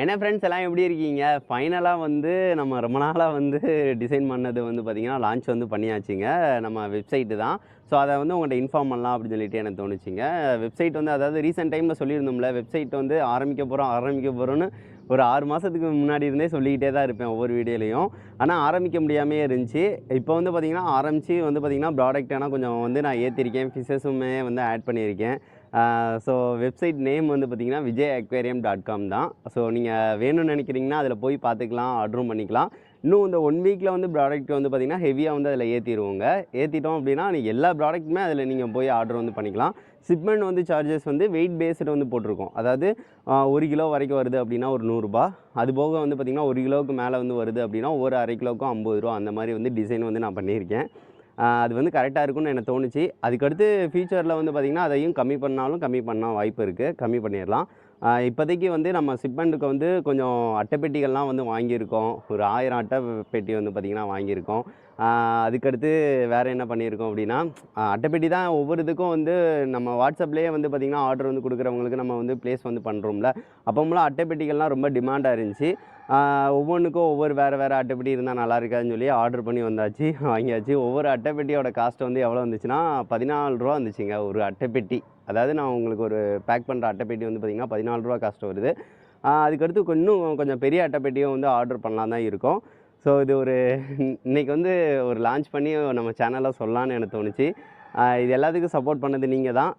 என்ன ஃப்ரெண்ட்ஸ் எல்லாம் எப்படி இருக்கீங்க? ஃபைனலாக வந்து நம்ம ரொம்ப நாளாக வந்து டிசைன் பண்ணது வந்து பார்த்திங்கன்னா லான்ச் வந்து பண்ணியாச்சுங்க. நம்ம வெப்சைட்டு தான். ஸோ அதை வந்து உங்கள்கிட்ட இன்ஃபார்ம் பண்ணலாம் அப்படின்னு சொல்லிட்டு எனக்கு தோணுச்சுங்க. வெப்சைட் வந்து அதாவது ரீசெண்ட் டைமில் சொல்லியிருந்தோம்ல வெப்சைட் வந்து ஆரம்பிக்க போகிறோம் ஆரம்பிக்க போகிறோன்னு ஒரு ஆறு மாதத்துக்கு முன்னாடி இருந்தே சொல்லிக்கிட்டே தான் இருப்பேன் ஒவ்வொரு வீடியோலையும். ஆனால் ஆரம்பிக்க முடியாமே இருந்துச்சு. இப்போ வந்து பார்த்திங்கன்னா ஆரம்பித்து வந்து பார்த்திங்கன்னா ப்ராடக்ட் ஆனால் கொஞ்சம் வந்து நான் ஏற்றிருக்கேன் ஃபிஷஸுமே வந்து ஆட் பண்ணியிருக்கேன். ஸோ வெப்சைட் நேம் வந்து பார்த்திங்கன்னா விஜய் அக்வேரியம் டாட் காம் தான். ஸோ நீங்கள் வேணும்னு நினைக்கிறீங்கன்னா அதில் போய் பார்த்துக்கலாம் ஆர்டரும் பண்ணிக்கலாம். இன்னும் இந்த ஒன் வீக்கில் வந்து ப்ராடக்ட் வந்து பார்த்திங்கன்னா ஹெவியாக வந்து அதில் ஏற்றிடுவோங்க ஏற்றிட்டோம் அப்படின்னா நீங்கள் எல்லா ப்ராடக்ட்டுமே அதில் நீங்கள் போய் ஆர்டர் வந்து பண்ணிக்கலாம். ஷிப்மெண்ட் வந்து சார்ஜஸ் வந்து வெயிட் பேஸ்டு வந்து போட்டிருக்கோம். அதாவது ஒரு கிலோ வரைக்கும் வருது அப்படின்னா ஒரு நூறுரூபா அது போக வந்து பார்த்திங்கன்னா ஒரு கிலோவுக்கு மேலே வந்து வருது அப்படின்னா ஒரு அரை கிலோவுக்கும் ஐம்பது ரூபா அந்த மாதிரி வந்து டிசைன் வந்து நான் பண்ணியிருக்கேன். அது வந்து கரெக்டாக இருக்கும்னு எனக்கு தோணுச்சு. அதுக்கடுத்து ஃபியூச்சரில் வந்து பார்த்திங்கன்னா அதையும் கம்மி பண்ணாலும் கம்மி பண்ண வாய்ப்பு இருக்குது கம்மி பண்ணிடலாம். இப்போதைக்கு வந்து நம்ம சிப்பண்டுக்கு வந்து கொஞ்சம் அட்டைப்பெட்டிகள்லாம் வந்து வாங்கியிருக்கோம். ஒரு ஆயிரம் அட்டை பெட்டி வந்து பார்த்திங்கன்னா வாங்கியிருக்கோம். அதுக்கடுத்து வேறு என்ன பண்ணியிருக்கோம் அப்படின்னா அட்டைப்பெட்டி தான் ஒவ்வொரு இதுக்கும் வந்து நம்ம வாட்ஸ்அப்லேயே வந்து பார்த்திங்கன்னா ஆர்டர் வந்து கொடுக்குறவங்களுக்கு நம்ம வந்து ப்ளேஸ் வந்து பண்ணுறோம்ல அப்போமெல்லாம் அட்டைப்பெட்டிகள்லாம் ரொம்ப டிமாண்டாக இருந்துச்சு. ஒவ்வொன்றுக்கும் ஒவ்வொரு வேறு வேறு அட்டைப்பெட்டி இருந்தால் நல்லா இருக்காதுன்னு சொல்லி ஆர்டர் பண்ணி வந்தாச்சு வாங்கியாச்சு. ஒவ்வொரு அட்டைப்பெட்டியோட காஸ்ட் வந்து எவ்வளோ வந்துச்சுன்னா பதினாலு ரூபா வந்துச்சுங்க ஒரு அட்டைப்பெட்டி. அதாவது நான் உங்களுக்கு ஒரு பேக் பண்ணுற அட்டைப்பெட்டி வந்து பார்த்திங்கன்னா பதினாலு ரூபா காஸ்ட் வருது. அதுக்கடுத்து இன்னும் கொஞ்சம் பெரிய அட்டைப்பெட்டியும் வந்து ஆர்டர் பண்ணலாம் தான் இருக்கும். ஸோ இது ஒரு இன்னைக்கு வந்து ஒரு லான்ச் பண்ணி நம்ம சேனலில் சொல்லலான்னு எனக்கு தோணுச்சு. இது எல்லாத்துக்கும் சப்போர்ட் பண்ணது நீங்கள் தான்.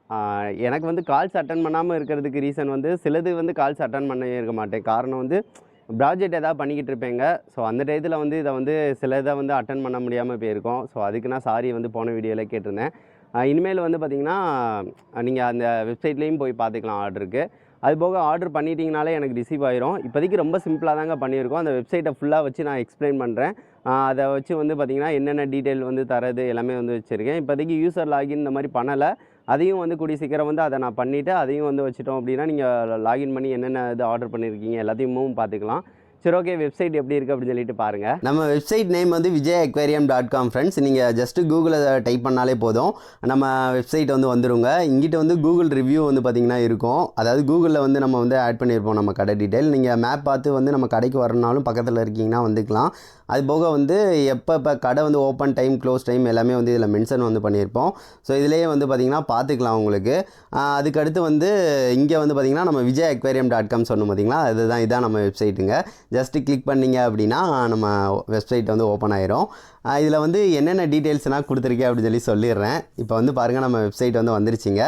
எனக்கு வந்து கால்ஸ் அட்டன் பண்ணாமல் இருக்கிறதுக்கு ரீசன் வந்து சிலது வந்து கால்ஸ் அட்டன் பண்ண இருக்க மாட்டேன். காரணம் வந்து ப்ராஜெக்ட் எதாவது பண்ணிக்கிட்டு இருப்பேங்க. ஸோ அந்த டயத்தில் வந்து இதை வந்து சில இதை வந்து அட்டன் பண்ண முடியாமல் போயிருக்கோம். ஸோ அதுக்கு நான் சாரி வந்து போன வீடியோவில் கேட்டிருந்தேன். இனிமேல் வந்து பார்த்திங்கன்னா நீங்கள் அந்த வெப்சைட்லேயும் போய் பார்த்துக்கலாம் ஆர்டருக்கு அது போக ஆர்டர் பண்ணிட்டீங்கனாலே எனக்கு ரிசீவ் ஆயிரும். இப்போதைக்கு ரொம்ப சிம்பிளாக தாங்க பண்ணியிருக்கோம். அந்த வெப்சைட்டை ஃபுல்லாக வச்சு நான் எக்ஸ்பிளைன் பண்ணுறேன் அதை வச்சு வந்து பார்த்திங்கன்னா என்னென்ன டீட்டெயில் வந்து தரது எல்லாமே வந்து வச்சுருக்கேன். இப்போதைக்கு யூசர் லாகின் இந்த மாதிரி பண்ணலை. அதையும் வந்து கூடிய சீக்கிரம் வந்து அதை நான் பண்ணிவிட்டு அதையும் வந்து வச்சுட்டோம் அப்படின்னா நீங்கள் லாகின் பண்ணி என்னென்ன இது ஆர்டர் பண்ணியிருக்கீங்க எல்லாத்தையும் பார்த்துக்கலாம். சரி ஓகே வெப்சைட் எப்படி இருக்குது அப்படின்னு சொல்லிட்டு பாருங்கள் நம்ம வெப்சைட் நேம் வந்து Vijay aquarium dot com friends நீங்கள் ஜஸ்ட்டு கூகுளில் டைப் பண்ணாலே போதும். நம்ம வெப்சைட் வந்து வந்துருங்க. இங்கிட்ட வந்து கூகுள் ரிவ்யூ வந்து பார்த்திங்கன்னா இருக்கும். அதாவது கூகுளில் வந்து நம்ம வந்து ஆட் பண்ணியிருப்போம் நம்ம கடை டீட்டெயில் நீங்கள் மேப் பார்த்து வந்து நம்ம கடைக்கு வரணுனாலும் பக்கத்தில் இருக்கீங்கன்னா வந்துக்கலாம். அது போக வந்து எப்போ இப்போ கடை வந்து ஓப்பன் டைம் க்ளோஸ் டைம் எல்லாமே வந்து இதில் மென்ஷன் வந்து பண்ணியிருப்போம். ஸோ இதிலேயே வந்து பார்த்திங்கன்னா பார்த்துக்கலாம் உங்களுக்கு. அதுக்கடுத்து வந்து இங்கே வந்து பார்த்திங்கன்னா நம்ம விஜய் அக்வேரியம் டாட் காம் சொன்னோம் பார்த்தீங்களா அதுதான் இதான் நம்ம வெப்சைட்டுங்க ஜஸ்ட்டு கிளிக் பண்ணீங்க அப்படின்னா நம்ம வெப்சைட் வந்து ஓப்பன் ஆயிரும். இதில் வந்து என்னென்ன டீட்டெயில்ஸ்னால் கொடுத்துருக்கேன் அப்படின்னு சொல்லி சொல்லிடுறேன். இப்போ வந்து பாருங்கள் நம்ம வெப்சைட் வந்து வந்துருச்சுங்க.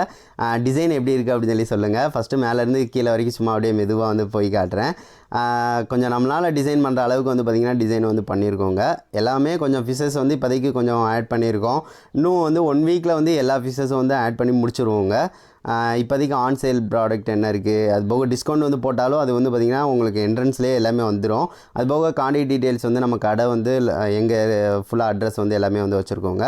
டிசைன் எப்படி இருக்குது அப்படின்னு சொல்லி சொல்லுங்கள் ஃபஸ்ட்டு மேலேருந்து கீழே வரைக்கும் சும்மா அப்படியே மெதுவாக வந்து போய் காட்டுறேன். கொஞ்சம் நம்மளால் டிசைன் பண்ணுற அளவுக்கு வந்து பார்த்திங்கன்னா டிசைன் வந்து பண்ணியிருக்கோங்க எல்லாமே கொஞ்சம் ஃபிஷஸ் வந்து இப்போதைக்கு கொஞ்சம் ஆட் பண்ணியிருக்கோம் இன்னும் வந்து ஒன் வீக்கில் வந்து எல்லா ஃபிஷஸும் வந்து ஆட் பண்ணி முடிச்சிருவோங்க. இப்போதைக்கு ஆன் சேல் ப்ராடக்ட் என்ன இருக்குது அது போக டிஸ்கவுண்ட் வந்து போட்டாலும் அது வந்து பார்த்திங்கன்னா உங்களுக்கு என்ட்ரன்ஸ்லேயே எல்லாமே வந்துடும் அது போக காண்டாக்ட் டீட்டெயில்ஸ் வந்து நம்ம கடை வந்து எங்கள் ஃபுல்லாக அட்ரஸ் வந்து எல்லாமே வந்து வச்சுருக்கோங்க.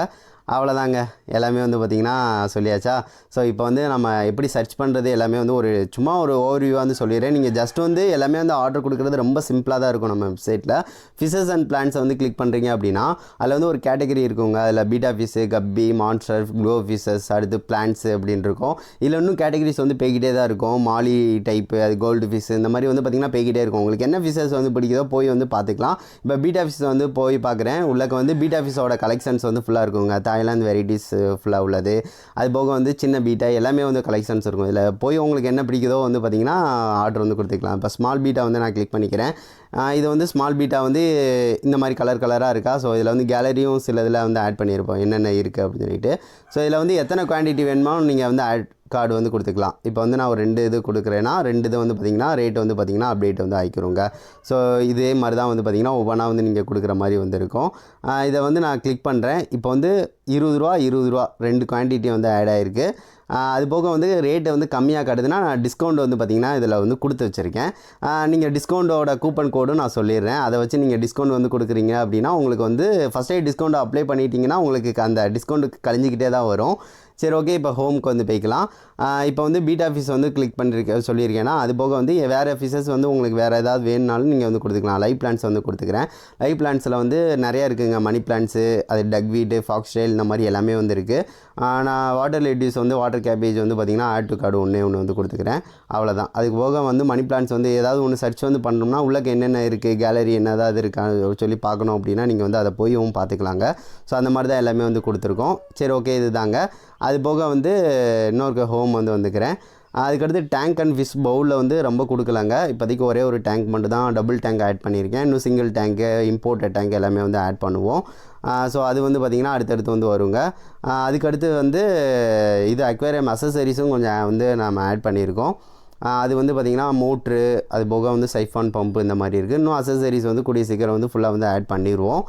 அவ்வளோதாங்க எல்லாமே வந்து பார்த்திங்கன்னா சொல்லியாச்சா? ஸோ இப்போ வந்து நம்ம எப்படி சர்ச் பண்ணுறது எல்லாமே வந்து ஒரு சும்மா ஒரு ஓவர்வியூவாக வந்து சொல்லிடுறேன். நீங்கள் ஜஸ்ட் வந்து எல்லாமே வந்து ஆர்டர் கொடுக்குறது ரொம்ப சிம்பிளாக தான் இருக்கும் நம்ம வெப்சைட்டில் ஃபிஷஸ் அண்ட் பிளான்ஸை வந்து கிளிக் பண்ணுறீங்க அப்படின்னா அதில் வந்து ஒரு கேட்டகரி இருக்குங்க. அதில் betta fish guppy monster glow fishes அடுத்து பிளான்ட்ஸு அப்படின்னு இருக்கும். இதில் இன்னும் கேட்டகரிஸ் வந்து போய்கிட்டே தான் இருக்கும். மாலி டைப்பு அது கோல்டு ஃபிஷ் இந்த மாதிரி வந்து பார்த்திங்கன்னா போய்கிட்டே இருக்கும். உங்களுக்கு என்ன ஃபிஷஸ் வந்து பிடிக்குதோ போய் வந்து பார்த்துக்கலாம் இப்போ பீட்டா ஃபிஷ் வந்து போய் பார்க்குறேன் உள்ளக்க வந்து பீட்டா ஃபிஷ்ஷோட கலெக்ஷன்ஸ் வந்து ஃபுல்லாக இருக்குங்க. தாய்லாந்து வெரைட்டிஸ் ஃபுல்லாக உள்ளது. அது போக வந்து சின்ன பீட்டா எல்லாமே வந்து கலெக்ஷன்ஸ் இருக்கும். இதில் போய் உங்களுக்கு என்ன பிடிக்குதோ வந்து பார்த்திங்கன்னா ஆர்டர் வந்து கொடுத்துக்கலாம். இப்போ ஸ்மால் பீட்டா வந்து நான் கிளிக் பண்ணிக்கிறேன். இது வந்து ஸ்மால் பீட்டா வந்து இந்த மாதிரி கலர் கலராக இருக்கா? ஸோ இதில் வந்து கேலரியும் சில இதில் வந்து ஆட் பண்ணியிருப்போம். என்னென்ன இருக்குது அப்படின்னு சொல்லிட்டு. ஸோ இதில் வந்து எத்தனை குவான்டிட்டி வேணுமோ நீங்கள் வந்து ஆட் கார்டு வந்து கொடுத்துக்கலாம். இப்போ வந்து நான் ஒரு ரெண்டு இது கொடுக்குறேன்னா ரெண்டு இது வந்து பார்த்திங்கன்னா ரேட் வந்து பார்த்திங்கன்னா அப்டேட் வந்து ஆகிக்கிறோங்க ஸோ இதே மாதிரி தான் வந்து பார்த்திங்கன்னா ஒவ்வொன்றா வந்து நீங்கள் கொடுக்குற மாதிரி வந்து இருக்கும் இதை வந்து நான் கிளிக் பண்ணுறேன் இப்போ வந்து இருபது ரூபா இருபது ரூபா ரெண்டு குவான்டிட்டி வந்து ஆட் ஆகிருக்கு அதுபோக அது போக வந்து ரேட்டு வந்து கம்மியாக காட்டுதுன்னா நான் டிஸ்கவுண்ட் வந்து பார்த்திங்கன்னா இதில் வந்து கொடுத்து வச்சுருக்கேன். நீங்கள் டிஸ்கவுண்ட்டோட கூப்பன் கோடும் நான் சொல்லிடுறேன். அதை வச்சு நீங்கள் டிஸ்கவுண்ட் வந்து கொடுக்குறீங்க அப்படின்னா உங்களுக்கு வந்து ஃபஸ்ட்டே டிஸ்கவுண்ட் அப்ளை பண்ணிட்டீங்கன்னா உங்களுக்கு அந்த டிஸ்கவுண்ட்டு கழிஞ்சிக்கிட்டே தான் வரும். சரி ஓகே இப்போ ஹோம்க்கு வந்து போய்க்கலாம். இப்போ வந்து பீட் ஆஃபீஸ் வந்து கிளிக் பண்ணிருக்க சொல்லியிருக்கேன்னா அது போக வந்து வேறு ஆஃபீஸஸ் வந்து உங்களுக்கு வேறு ஏதாவது வேணுனாலும் நீங்கள் வந்து கொடுத்துக்கலாம். லைஃப் பிளான்ஸ் வந்து கொடுத்துக்கிறேன். லைஃப் பிளான்ஸில் வந்து நிறையா இருக்குங்க. மணி பிளான்ஸு அது டக்வீட்டு ஃபாக்ஸ் ஸ்டைல் இந்த மாதிரி எல்லாமே வந்து இருக்குது நான் வாட்டர் லேடிஸ் வந்து வாட்டர் கேபேஜ் வந்து பார்த்திங்கன்னா ஆட் டு கார்டு ஒன்றே ஒன்று வந்து கொடுத்துக்கிறேன். அவ்வளோதான் அதுக்கு போக வந்து மணி பிளான்ஸ் வந்து ஏதாவது ஒன்று சர்ச் வந்து பண்ணோம்னா உள்ளக்கு என்னென்ன இருக்குது கேலரி என்ன ஏதாவது இருக்கா சொல்லி பார்க்கணும் அப்படின்னா நீங்கள் வந்து அதை போயும் பார்த்துக்கலாங்க. ஸோ அந்த மாதிரி தான் எல்லாமே வந்து கொடுத்துருக்கோம். சரி ஓகே இது தாங்க அது போக வந்து இன்னொரு ஹோம் வந்து வந்துக்கிறேன். அதுக்கடுத்து டேங்க் அண்ட் ஃபிஷ் பவுலில் வந்து ரொம்ப கொடுக்கலங்க. இப்போதைக்கு ஒரே ஒரு டேங்க் மட்டும் தான் டபுள் டேங்க் ஆட் பண்ணியிருக்கேன். இன்னும் சிங்கிள் டேங்க்கு இம்போர்ட்டட் டேங்க் எல்லாமே வந்து ஆட் பண்ணுவோம். ஸோ அது வந்து பார்த்திங்கன்னா அடுத்தடுத்து வந்து வருங்க. அதுக்கடுத்து வந்து இது அக்வேரியம் அசசரிஸும் கொஞ்சம் வந்து நம்ம ஆட் பண்ணியிருக்கோம். அது வந்து பார்த்திங்கன்னா மோட்ரு அது போக வந்து சைஃபான் பம்பு இந்த மாதிரி இருக்குது இன்னும் அசசரிஸ் வந்து கூடிய சீக்கிரம் வந்து ஃபுல்லாக வந்து ஆட் பண்ணிடுவோம்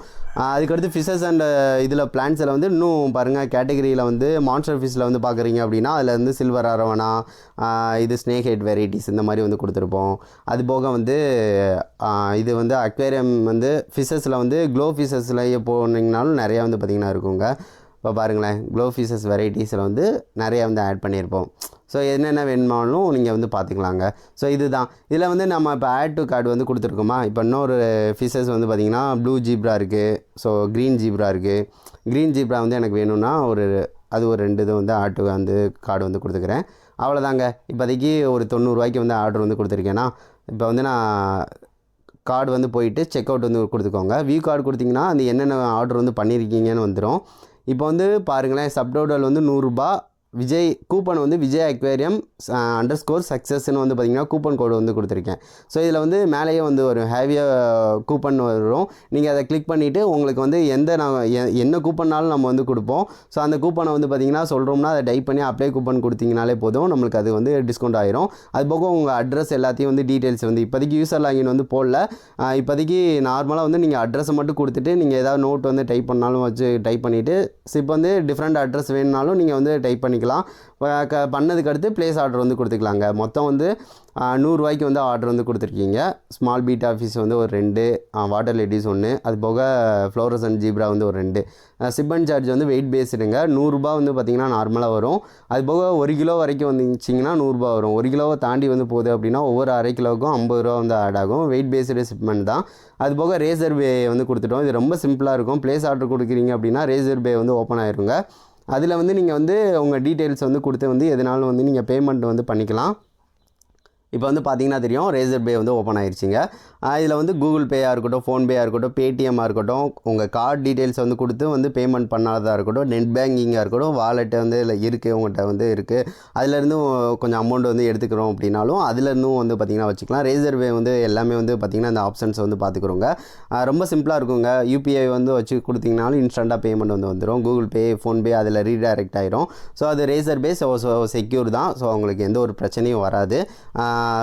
அதுக்கடுத்து ஃபிஷஸ் அண்ட் இதில் பிளான்ஸில் வந்து இன்னும் பாருங்கள் கேட்டகரியில் வந்து மான்ஸ்டர் ஃபிஷில் வந்து பார்க்குறீங்க அப்படின்னா அதில் வந்து சில்வர் அரவணா இது ஸ்னேக் ஹெட் வெரைட்டிஸ் இந்த மாதிரி வந்து கொடுத்துருப்போம். அது போக வந்து இது வந்து அக்வேரியம் வந்து ஃபிஷஸில் வந்து க்ளோ ஃபிஷஸில் போனீங்கனாலும் நிறையா வந்து பார்த்திங்கன்னா இருக்குங்க. இப்போ பாருங்களேன் க்ளோ ஃபிஷஸ் வெரைட்டிஸில் வந்து நிறையா வந்து ஆட் பண்ணியிருப்போம் ஸோ என்னென்ன வேணுமாலும் நீங்கள் வந்து பார்த்துக்கலாங்க ஸோ இதுதான். இதில் வந்து நம்ம இப்போ ஆட் டு கார்டு வந்து கொடுத்துருக்கோமா? இப்போ இன்னொரு ஃபிஷஸ் வந்து பார்த்திங்கன்னா ப்ளூ ஜீப்ரா இருக்குது ஸோ க்ரீன் ஜீப்ரா இருக்குது க்ரீன் ஜீப்ரா வந்து எனக்கு வேணும்னா ஒரு அது ஒரு ரெண்டு இது வந்து ஆட்டு வந்து கார்டு வந்து கொடுத்துக்கிறேன். அவ்வளோதாங்க இப்போதைக்கு ஒரு தொண்ணூறுரூவாய்க்கு வந்து ஆர்டர் வந்து கொடுத்துருக்கேன்னா இப்போ வந்து நான் கார்டு வந்து போயிட்டு செக் அவுட் வந்து கொடுத்துக்கோங்க. வியூ கார்டு கொடுத்தீங்கன்னா அந்த என்னென்ன ஆர்டர் வந்து பண்ணியிருக்கீங்கன்னு வந்துடும் இப்போ வந்து பாருங்களேன் சப்டோடல் வந்து நூறுரூபா விஜய் கூப்பன் வந்து விஜய் அக்வேரியம் அண்டர் ஸ்கோர் சக்ஸஸ்ன்னு வந்து பார்த்தீங்கன்னா கூப்பன் கோடு வந்து கொடுத்துருக்கேன். ஸோ இதில் வந்து மேலேயே வந்து ஒரு ஹேவியாக கூப்பன் வரும். நீங்கள் அதை கிளிக் பண்ணிவிட்டு உங்களுக்கு வந்து எந்த நான் எ- என்ன கூப்பன்னாலும் நம்ம வந்து கொடுப்போம். ஸோ அந்த கூப்பனை வந்து பார்த்தீங்கன்னா சொல்கிறோம்னா அதை டைப் பண்ணி அப்ளை கூப்பன் கொடுத்தீங்கனாலே போதும். நம்மளுக்கு அது வந்து டிஸ்கவுண்ட் ஆயிரும். அது போக உங்கள் அட்ரஸ் எல்லாத்தையும் வந்து டீட்டெயில்ஸ் வந்து இப்போதைக்கு யூசர் லாகின் வந்து போடல. இப்போதைக்கு நார்மலாக வந்து நீங்கள் அட்ரஸை மட்டும் கொடுத்துட்டு நீங்கள் ஏதாவது நோட் வந்து டைப் பண்ணாலும் வச்சு டைப் பண்ணிவிட்டு இப்போ வந்து டிஃப்ரெண்ட் அட்ரஸ் வேணுனாலும் நீங்கள் வந்து டைப் பண்ணி பண்ணிக்கலாம். க பண்ணதுக்கு அடுத்து ப்ளேஸ் ஆர்டர் வந்து கொடுத்துக்கலாங்க. மொத்தம் வந்து நூறுரூவாய்க்கு வந்து ஆர்டர் வந்து கொடுத்துருக்கீங்க. ஸ்மால் பீட் ஆஃபீஸ் வந்து ஒரு ரெண்டு வாட்டர் லேடிஸ் ஒன்று அது போக ஃப்ளோரஸ் அண்ட் ஜீப்ரா வந்து ஒரு ரெண்டு. சிப்பன் சார்ஜ் வந்து வெயிட் பேஸ்டுங்க நூறுரூபா வந்து பார்த்திங்கன்னா நார்மலாக வரும். அது போக ஒரு கிலோ வரைக்கும் வந்துச்சிங்கன்னா நூறுரூபா வரும். ஒரு கிலோவை தாண்டி வந்து போகுது அப்படின்னா ஒவ்வொரு அரை கிலோவுக்கும் ஐம்பது ரூபா வந்து ஆட் ஆகும். வெயிட் பேஸ்டு சிப்மெண்ட் தான். அது போக ரேசர் பே வந்து கொடுத்துட்டோம். இது ரொம்ப சிம்பிளாக இருக்கும். ப்ளேஸ் ஆர்டர் கொடுக்குறீங்க அப்படின்னா ரேசர் பே வந்து ஓப்பன் ஆயிருங்க. அதில் வந்து நீங்கள் வந்து உங்கள் டீட்டெயில்ஸ் வந்து கொடுத்து வந்து எதனாலும் வந்து நீங்கள் பேமெண்ட் வந்து பண்ணிக்கலாம். இப்போ வந்து பார்த்தீங்கன்னா தெரியும் ரேசர் பே வந்து ஓப்பன் ஆயிடுச்சுங்க இதில் வந்து கூகுள் பேயாக இருக்கட்டும் ஃபோன்பேயாக இருக்கட்டும் பேடிஎம்மாக இருக்கட்டும் உங்கள் கார்டு டீட்டெயில்ஸ் வந்து கொடுத்து வந்து பேமெண்ட் பண்ணாததாக இருக்கட்டும் நெட் பேங்கிங்காக இருக்கட்டும் வாலெட்டு வந்து இதில் இருக்குது உங்கள்கிட்ட வந்து இருக்குது அதுலேருந்து கொஞ்சம் அமௌண்ட் வந்து எடுத்துக்கிறோம் அப்படின்னாலும் அதுலேருந்தும் வந்து பார்த்திங்கன்னா வச்சுக்கலாம். ரேசர் பே வந்து எல்லாமே வந்து பார்த்திங்கன்னா இந்த ஆப்ஷன்ஸ் வந்து பார்த்துக்குறோங்க. ரொம்ப சிம்பிளாக இருக்குங்க. யூபிஐ வந்து வச்சு கொடுத்தீங்கனாலும் இன்ஸ்டண்ட்டாக பேமெண்ட் வந்து வந்துடும் கூகுள் பே ஃபோன்பே அதில் ரீடைரக்ட் ஆயிரும். ஸோ அது ரேசர் பே ஸோ செக்யூர் தான். ஸோ அவங்களுக்கு எந்த ஒரு பிரச்சனையும் வராது.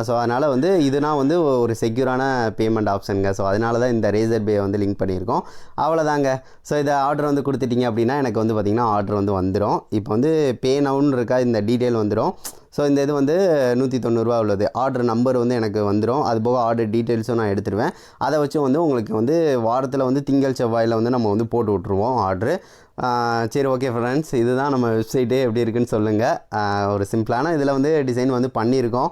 ஸோ அதனால் வந்து இதுனா வந்து ஒரு செக்யூரான பேமெண்ட் ஆப்ஷனுங்க ஸோ அதனால தான் இந்த ரேசர் பே வந்து லிங்க் பண்ணியிருக்கோம். அவ்வளோதாங்க. ஸோ இதை ஆர்டர் வந்து கொடுத்துட்டீங்க அப்படின்னா எனக்கு வந்து பார்த்திங்கன்னா ஆர்டர் வந்து வந்துடும் இப்போ வந்து பே நவுன்னு இருக்கா இந்த டீட்டெயில் வந்துடும் ஸோ இந்த இது வந்து நூற்றி தொண்ணூறுரூவா உள்ளது. ஆர்டர் நம்பர் வந்து எனக்கு வந்துடும் அது போக ஆர்டர் டீட்டெயில்ஸும் நான் எடுத்துருவேன். அதை வச்சு வந்து உங்களுக்கு வந்து வாரத்தில் வந்து திங்கள் செவ்வாயில் வந்து நம்ம வந்து போட்டு விட்ருவோம் ஆர்டரு சரி ஓகே ஃப்ரெண்ட்ஸ் இதுதான் நம்ம வெப்சைட்டு எப்படி இருக்குன்னு சொல்லுங்கள் ஒரு சிம்பிளான இதில் வந்து டிசைன் வந்து பண்ணியிருக்கோம்.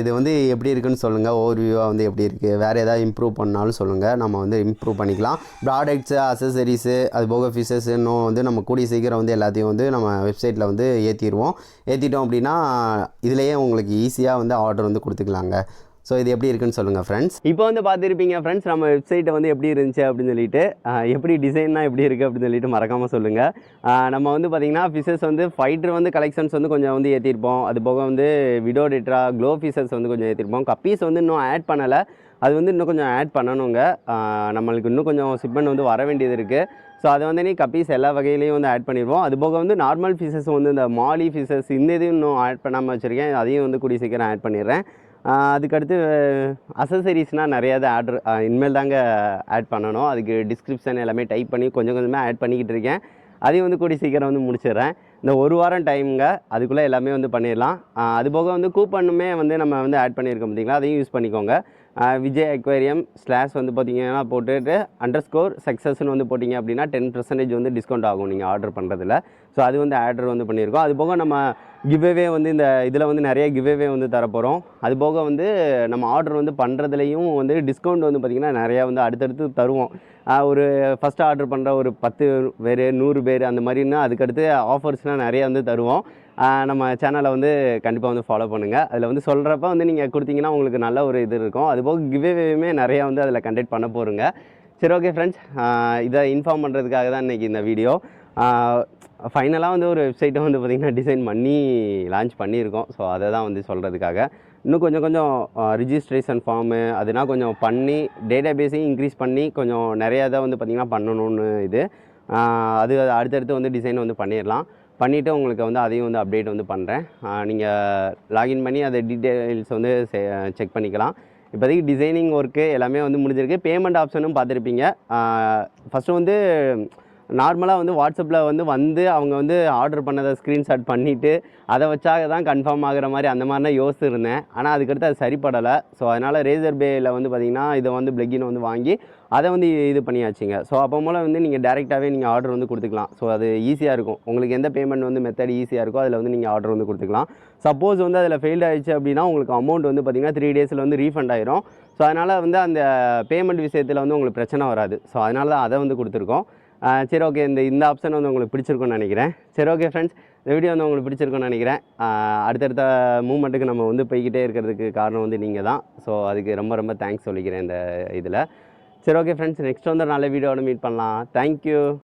இது வந்து எப்படி இருக்குன்னு சொல்லுங்கள் ஓவர்வியூவாக வந்து எப்படி இருக்குது வேறு ஏதாவது இம்ப்ரூவ் பண்ணாலும் சொல்லுங்கள் நம்ம வந்து இம்ப்ரூவ் பண்ணிக்கலாம். ப்ராடக்ட்ஸு அசசரிஸு அது போக ஃபீஸஸ் இன்னும் வந்து நம்ம கூடிய சீக்கிரம் வந்து எல்லாத்தையும் வந்து நம்ம வெப்சைட்டில் வந்து ஏற்றிடுவோம் ஏற்றிட்டோம் அப்படின்னா இதுலேயே உங்களுக்கு ஈஸியாக வந்து ஆர்டர் வந்து கொடுத்துக்கலாங்க. ஸோ இது எப்படி இருக்குன்னு சொல்லுங்கள் ஃப்ரெண்ட்ஸ் இப்போ வந்து பார்த்துருப்பீங்க ஃப்ரெண்ட்ஸ் நம்ம வெப்சைட்டை வந்து எப்படி இருந்துச்சு அப்படின்னு சொல்லிட்டு எப்படி டிசைன்னா எப்படி இருக்குது அப்படின்னு சொல்லிட்டு மறக்காமல் சொல்லுங்கள் நம்ம வந்து பார்த்திங்கன்னா ஃபிஷஸ் வந்து ஃபைட்டர் வந்து கலெக்ஷன்ஸ் வந்து கொஞ்சம் வந்து ஏற்றிருப்போம் அது போக வந்து விடோ டிட்ரா க்ளோ ஃபிஷஸ் வந்து கொஞ்சம் ஏற்றிருப்போம் கப்பீஸ் வந்து இன்னும் ஆட் பண்ணலை. அது வந்து இன்னும் கொஞ்சம் ஆட் பண்ணணுங்க. நம்மளுக்கு இன்னும் கொஞ்சம் ஷிப்மெண்ட் வந்து வர வேண்டியது இருக்குது ஸோ அதை வந்து நீ கப்பீஸ் எல்லா வகையிலையும் வந்து ஆட் பண்ணிடுவோம் அது போக வந்து நார்மல் ஃபிஷஸ் வந்து இந்த மாலி ஃபிஷஸ் இந்த இதையும் இன்னும் ஆட் பண்ணாமல் வச்சுருக்கேன். அதையும் வந்து கூடிய சீக்கிரம் ஆட் பண்ணிடுறேன். அதுக்கடுத்து அசசரிஸ்னால் நிறையா தான் ஆர்டர் இனிமேல் தாங்க ஆட் பண்ணணும். அதுக்கு டிஸ்கிரிப்ஷன் எல்லாமே டைப் பண்ணி கொஞ்சம் கொஞ்சமாக ஆட் பண்ணிக்கிட்டு இருக்கேன். அதையும் வந்து கூடி சீக்கிரம் வந்து முடிச்சிடுறேன். இந்த ஒரு வாரம் டைமுங்க அதுக்குள்ளே எல்லாமே வந்து பண்ணிடலாம். அதுபோக வந்து கூப்பனுமே வந்து நம்ம வந்து ஆட் பண்ணியிருக்கோம் பார்த்தீங்களா? அதையும் யூஸ் பண்ணிக்கோங்க. விஜய் அக்வேரியம் ஸ்லாஷ் வந்து பார்த்தீங்கன்னா போட்டுட்டு அண்டர் ஸ்கோர் சக்ஸஸ்னு வந்து போட்டிங்க அப்படின்னா டென் பர்சன்டேஜ் வந்து டிஸ்கவுண்ட் ஆகும் நீங்கள் ஆர்டர் பண்ணுறதுல ஸோ அது வந்து ஆர்டர் வந்து பண்ணியிருக்கோம். அது போக நம்ம கிவ்வே வந்து இந்த இதில் வந்து நிறைய கிவ்வே வந்து தரப்போகிறோம் அது போக வந்து நம்ம ஆர்டர் வந்து பண்ணுறதுலையும் வந்து டிஸ்கவுண்ட் வந்து பார்த்திங்கன்னா நிறையா வந்து அடுத்தடுத்து தருவோம். ஒரு ஃபஸ்ட்டு ஆர்டர் பண்ணுற ஒரு பத்து பேர் நூறு பேர் அந்த மாதிரின்னா அதுக்கடுத்து ஆஃபர்ஸ்லாம் நிறையா வந்து தருவோம். நம்ம சேனலை வந்து கண்டிப்பாக வந்து ஃபாலோ பண்ணுங்கள் அதில் வந்து சொல்கிறப்ப வந்து நீங்கள் கொடுத்தீங்கன்னா உங்களுக்கு நல்ல ஒரு இது இருக்கும். அதுபோக கிவ்அவேயுமே நிறையா வந்து அதில் கண்டக்ட் பண்ண போகிறோங்க சரி ஓகே ஃப்ரெண்ட்ஸ் இதை இன்ஃபார்ம் பண்ணுறதுக்காக தான் இன்றைக்கி இந்த வீடியோ ஃபைனலாக வந்து ஒரு வெப்சைட்டை வந்து பார்த்திங்கன்னா டிசைன் பண்ணி லான்ச் பண்ணியிருக்கோம். ஸோ அதை தான் வந்து சொல்கிறதுக்காக இன்னும் கொஞ்சம் கொஞ்சம் ரிஜிஸ்ட்ரேஷன் ஃபார்மு அதுனா கொஞ்சம் பண்ணி டேட்டா பேஸையும் இன்க்ரீஸ் பண்ணி கொஞ்சம் நிறையா இதை வந்து பார்த்திங்கன்னா பண்ணணும்னு இது. அது அடுத்தடுத்து வந்து டிசைன் வந்து பண்ணிடலாம். பண்ணிவிட்டு உங்களுக்கு வந்து அதையும் வந்து அப்டேட் வந்து பண்ணுறேன் நீங்கள் லாகின் பண்ணி அதை டீட்டெயில்ஸ் வந்து செக் பண்ணிக்கலாம். இப்போதைக்கு டிசைனிங் ஒர்க்கு எல்லாமே வந்து முடிஞ்சிருக்கு. பேமெண்ட் ஆப்ஷனும் பார்த்துருப்பீங்க. ஃபஸ்ட்டு வந்து நார்மலாக வந்து வாட்ஸ்அப்பில் வந்து வந்து அவங்க வந்து ஆர்டர் பண்ணதை ஸ்க்ரீன்ஷாட் பண்ணிவிட்டு அதை வச்சாக தான் கன்ஃபார்ம் ஆகிற மாதிரி அந்த மாதிரிலாம் யோசிச்சிருந்தேன். ஆனால் அதுக்கடுத்து அது சரிப்படலை. ஸோ அதனால் ரேசர் பேயில் வந்து பார்த்திங்கன்னா இதை வந்து பிளக்கின் வந்து வாங்கி அதை வந்து இது பண்ணியாச்சுங்க. ஸோ அப்போ மூலம் வந்து நீங்கள் டேரெக்டாகவே நீங்கள் ஆர்டர் வந்து கொடுத்துக்கலாம். ஸோ அது ஈஸியாக இருக்கும். உங்களுக்கு எந்த பேமெண்ட் வந்து மெத்தட் ஈஸியாக இருக்கோ அதில் வந்து நீங்கள் ஆர்டர் வந்து கொடுத்துக்கலாம். சப்போஸ் வந்து அதில் ஃபெயில்ட் ஆயிடுச்சு அப்படின்னா உங்களுக்கு அமௌண்ட் வந்து பார்த்திங்கன்னா த்ரீ டேஸில் வந்து ரீஃபண்ட் ஆயிரும். ஸோ அதனால் வந்து அந்த பேமெண்ட் விஷயத்தில் வந்து உங்களுக்கு பிரச்சனை வராது. ஸோ அதனால தான் அதை வந்து கொடுத்துருக்கோம். சரி ஓகே இந்த இந்த ஆப்ஷன் வந்து உங்களுக்கு பிடிச்சிருக்குன்னு நினைக்கிறேன். சரி ஓகே ஃப்ரெண்ட்ஸ் இந்த வீடியோ வந்து உங்களுக்கு பிடிச்சிருக்குன்னு நினைக்கிறேன். அடுத்தடுத்த மூமெண்ட்டுக்கு நம்ம வந்து போய்கிட்டே இருக்கிறதுக்கு காரணம் வந்து நீங்கள் தான் ஸோ அதுக்கு ரொம்ப ரொம்ப தேங்க்ஸ் சொல்லிக்கிறேன் இந்த இதில். சரி ஓகே ஃப்ரெண்ட்ஸ் நெக்ஸ்ட் வந்து நல்ல வீடியோவோட மீட் பண்ணலாம். தேங்க்யூ